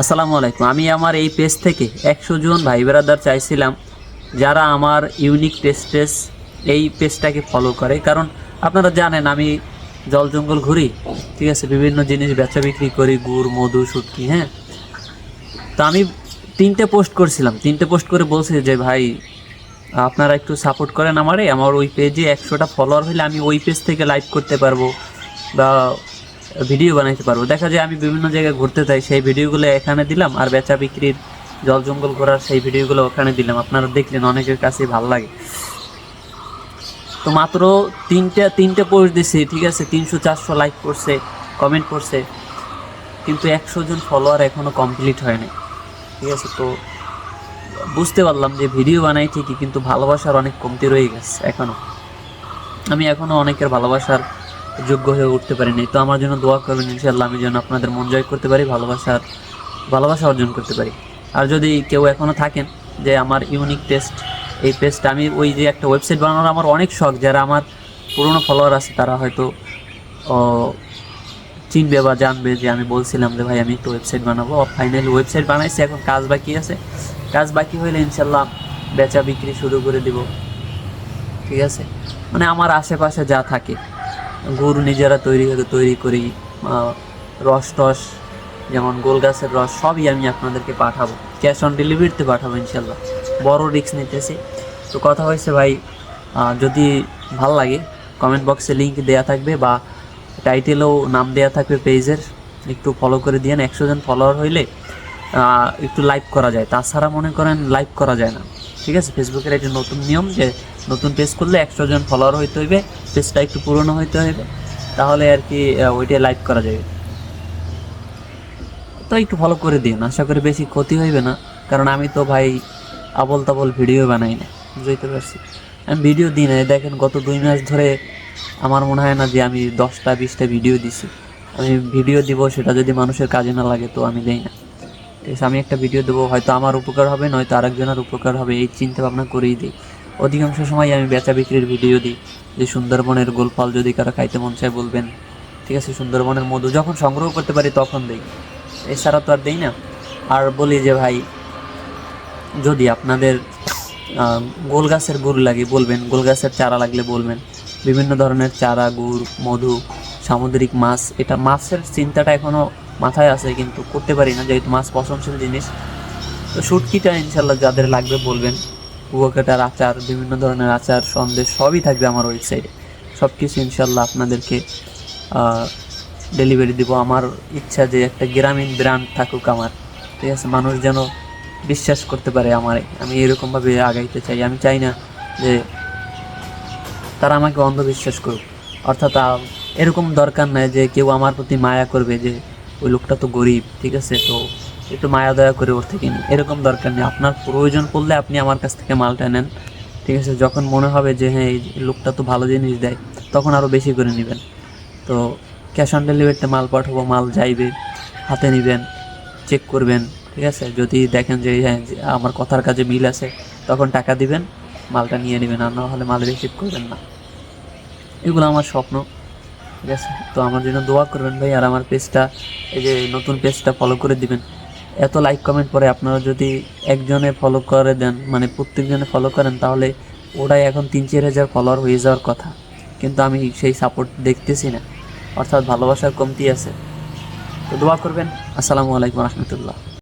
আসসালামু আলাইকুম। আমি আমার এই পেজ থেকে একশো জন ভাই ব্রাদার চাইছিলাম যারা আমার ইউনিক টেস্টেস এই পেজটাকে ফলো করে। কারণ আপনারা জানেন আমি জল জঙ্গল ঘুরি, ঠিক আছে? বিভিন্ন জিনিস বেচা বিক্রি করি, গুড়, মধু, শুটকি হ্যাঁ? তো আমি তিনটে পোস্ট করছিলাম। তিনটে পোস্ট করে বলছি যে, ভাই, আপনারা একটু সাপোর্ট করেন আমারে। আমার ওই পেজে একশোটা ফলোয়ার হলে আমি ওই পেজ থেকে লাইভ করতে পারব বা ভিডিও বানাইতে পারব। দেখা যায় আমি বিভিন্ন জায়গায় ঘুরতে যাই, সেই ভিডিওগুলো এখানে দিলাম আর বেচা বিক্রির জল জঙ্গল ঘোরার সেই ভিডিওগুলো ওখানে দিলাম। আপনারা দেখলেন, অনেকের কাছে ভালো লাগে। তো মাত্র তিনটে তিনটে পোস্ট দিছি, ঠিক আছে? তিনশো, চারশো লাইক করছে কমেন্ট করছে। কিন্তু একশো জন ফলোয়ার এখনও কমপ্লিট হয়নি ঠিক আছে? তো বুঝতে পারলাম যে ভিডিও বানাই ঠিকই, কিন্তু ভালোবাসার অনেক কমতি রয়ে গেছে এখনও আমি এখনও অনেকের ভালোবাসার যোগ্য হয়ে উঠতে পারিনি। তো আমার জন্য দোয়া করবেন ইনশাল্লাহ আমি যেন আপনাদের মন জয় করতে পারি ভালোবাসার ভালোবাসা অর্জন করতে পারি। আর যদি কেউ এখনও থাকেন যে আমার ইউনিক টেস্ট এই পেজটা আমি ওই যে একটা ওয়েবসাইট বানানোর আমার অনেক শখ, যারা আমার পুরনো ফলোয়ার আছে, তারা হয়তো চিনবে বা জানবে যে আমি বলছিলাম যে ভাই আমি একটু ওয়েবসাইট বানাবো। ফাইনালি ওয়েবসাইট বানাইছি, এখন কাজ বাকি আছে। কাজ বাকি হইলে ইনশাল্লাহ বেচা বিক্রি শুরু করে দিব। ঠিক আছে? মানে আমার আশেপাশে যা থাকে। গুড় নিজেরা তৈরি তৈরি করি রস টস, যেমন গোল গাছের রস, সবই আমি আপনাদেরকে পাঠাবো। ক্যাশ অন ডেলিভারিতে পাঠাবো, ইনশাল্লাহ। বড় রিস্ক নিতেছি। তো কথা হয়েছে ভাই যদি ভালো লাগে কমেন্ট বক্সে লিঙ্ক দেওয়া থাকবে বা টাইটেলেও নাম দেওয়া থাকবে পেজের একটু ফলো করে দিয়েন। একশো জন ফলোয়ার হইলে একটু লাইভ করা যায়। তাছাড়া মনে করেন লাইভ করা যায় না। ঠিক আছে? ফেসবুকের একটা নতুন নিয়ম যে, নতুন পেজ করলে একশো জন ফলোয়ার হইতে হইবে। পেজটা একটু পুরনো হইতে হইবে তাহলে আর কি ওইটা লাইভ করা যাবে। তো একটু ফলো করে দিন আশা করি বেশি ক্ষতি হইবে না, কারণ আমি তো ভাই আবল তাবল ভিডিও বানাই না বুঝতে পারছি। আমি ভিডিও দিই না দেখেন গত দুই মাস ধরে আমার মনে হয় না যে আমি দশটা, বিশটা ভিডিও দিছি। আমি ভিডিও দিব, সেটা যদি মানুষের কাজে না লাগে, তো আমি দেই না। ঠিক আছে, আমি একটা ভিডিও দেবো, হয়তো আমার উপকার হবে, নয়তো আরেকজনের উপকার হবে, এই চিন্তা ভাবনা করেই দিই। অধিকাংশ সময় আমি বেচা বিক্রির ভিডিও দিই, যে সুন্দরবনের গোলফল যদি কারও খাইতে মন চায় বলবেন, ঠিক আছে, সুন্দরবনের মধু যখন সংগ্রহ করতে পারি তখন দিই। এছাড়া তো আর দেই না। আর বলি যে ভাই, যদি আপনাদের গোল গাছের গুড় লাগে বলবেন গোল গাছের চারা লাগলে বলবেন। বিভিন্ন ধরনের চারা, গুড়, মধু, সামুদ্রিক মাছ, এটা মাছের চিন্তাটা এখনও মাথায় আছে, কিন্তু করতে পারি না, যেহেতু মাছ পছন্দশীল জিনিস। তো শুটকিটা ইনশাল্লাহ যাদের লাগবে বলবেন। কুয়াকাটার আচার, বিভিন্ন ধরনের আচার, সন্দেশ সবই থাকবে আমার ওয়েবসাইটে সব কিছু ইনশাল্লাহ আপনাদেরকে ডেলিভারি দিব। আমার ইচ্ছা যে একটা গ্রামীণ ব্র্যান্ড থাকুক আমার। ঠিক আছে? মানুষ যেন বিশ্বাস করতে পারে আমারে। আমি এরকমভাবে আগাইতে চাই। আমি চাই না যে তারা আমাকে অন্ধবিশ্বাস করুক। অর্থাৎ এরকম দরকার নাই যে কেউ আমার প্রতি মায়া করবে, যে ওই লোকটা তো গরিব, ঠিক আছে? তো একটু মায়া দয়া করে ওর থেকে নিন। এরকম দরকার নেই। আপনার প্রয়োজন পড়লে আপনি আমার কাছ থেকে মালটা নেন, ঠিক আছে? যখন মনে হবে যে হ্যাঁ এই লোকটা তো ভালো জিনিস দেয়, তখন আরও বেশি করে নেবেন। তো ক্যাশ অন ডেলিভারিতে মাল পাঠাবো, মাল যাইবে, হাতে নেবেন, চেক করবেন, ঠিক আছে? যদি দেখেন যে হ্যাঁ আমার কথার কাজে মিল আছে, তখন টাকা দিবেন, মালটা নিয়ে নেবেন, আর না হলে মাল রিসিভ করবেন না। এগুলো আমার স্বপ্ন। ঠিক আছে? তো আমার জন্য দোয়া করবেন ভাই, আর আমার পেজটা এই যে নতুন পেজটা ফলো করে দিবেন। এত লাইক কমেন্ট পরে আপনারা যদি একজনে ফলো করে দেন মানে প্রত্যেকজনে ফলো করেন, তাহলে ওটাই এখন তিন চার হাজার ফলোয়ার হয়ে যাওয়ার কথা। কিন্তু আমি সেই সাপোর্ট দেখতেছি না। অর্থাৎ ভালোবাসার কমতি আছে। তো দোয়া করবেন। আসসালামু আলাইকুম রহমতুল্লাহ।